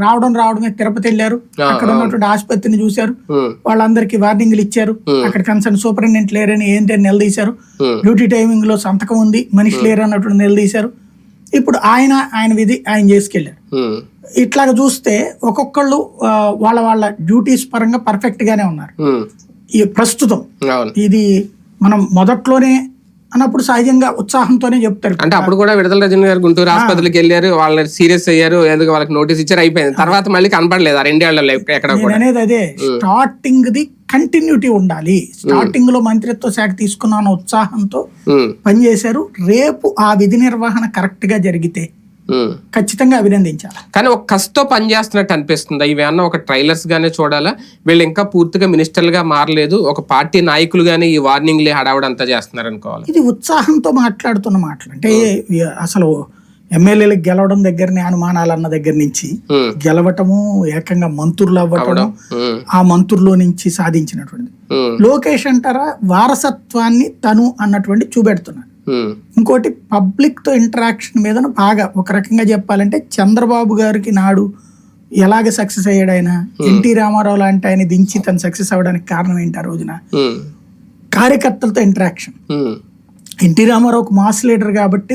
రావడం రావడమే తిరుపతి వెళ్ళారు. అక్కడ ఉన్నటువంటి ఆసుపత్రిని చూశారు. వాళ్ళందరికీ వార్నింగ్లు ఇచ్చారు. అక్కడ కన్సర్న్ సూపరింటెండెంట్ లేరని ఏంటి అని నిలదీశారు. డ్యూటీ టైమింగ్లో సంతకం ఉంది. మనిషి లేరు అన్నటువంటి నిలదీశారు. ఇప్పుడు ఆయన ఆయన విధి ఆయన చేసుకెళ్ళారు. ఇట్లాగ చూస్తే ఒక్కొక్కళ్ళు వాళ్ళ వాళ్ళ డ్యూటీస్ పరంగా పర్ఫెక్ట్ గానే ఉన్నారు. ఈ ప్రస్తుతం ఇది మనం మొదట్లోనే అన్నప్పుడు సహజంగా ఉత్సాహంతోనే చెప్తారు అంటే అప్పుడు కూడా విడుదల రజని గారు గుంటూరు ఆసుపత్రికి వెళ్ళారు వాళ్ళు సీరియస్ అయ్యారు ఎందుకు వాళ్ళకి నోటీస్ ఇచ్చారు అయిపోయింది. తర్వాత మళ్ళీ కనపడలేదు ఆ రెండేళ్ళలో ఎక్కడ అనేది అదే స్టార్టింగ్ ది కంటిన్యూటీ ఉండాలి. స్టార్టింగ్లో మంత్రిత్వ శాఖ తీసుకున్న ఉత్సాహంతో పనిచేశారు. రేపు ఆ విధి నిర్వహణ కరెక్ట్గా జరిగితే. ఖచ్చితంగా అభినందించాలి. కానీ ఒక కసితో పనిచేస్తున్నట్టు అనిపిస్తుంది. ఇవేమన్నా ఒక ట్రైలర్స్ గానే చూడాలా? వీళ్ళు ఇంకా పూర్తిగా మినిస్టర్లుగా మారలేదు. ఒక పార్టీ నాయకులుగానే ఈ వార్నింగ్లే హడావుడంతా చేస్తున్నారు అనుకోవాలి. ఇది ఉత్సాహంతో మాట్లాడుతున్న మాటలు. అంటే ఇ- అసలు ఎమ్మెల్యేలకు గెలవడం దగ్గరనే అనుమానాలు అన్న దగ్గర నుంచి ఉమ్, గెలవటము ఏకంగా మంత్రులు అవ్వటము ఉమ్, ఆ మంత్రుల్లో నుంచి సాధించినటువంటి లోకేష్ అంటారా వారసత్వాన్ని తను అన్నటువంటి చూపెడుతున్నాడు. ఇంకోటి పబ్లిక్తో ఇంటరాక్షన్ మీద బాగా ఒక రకంగా చెప్పాలంటే చంద్రబాబు గారికి నాడు ఎలాగ సక్సెస్ అయ్యాడు ఆయన ఎన్టీ రామారావు లాంటి ఆయన దించి తను సక్సెస్ అవ్వడానికి కారణం ఏంటి ఆ రోజున? ఉమ్, కార్యకర్తలతో ఇంటరాక్షన్. ఎన్టీ రామారావు ఒక మాస్ లీడర్ కాబట్టి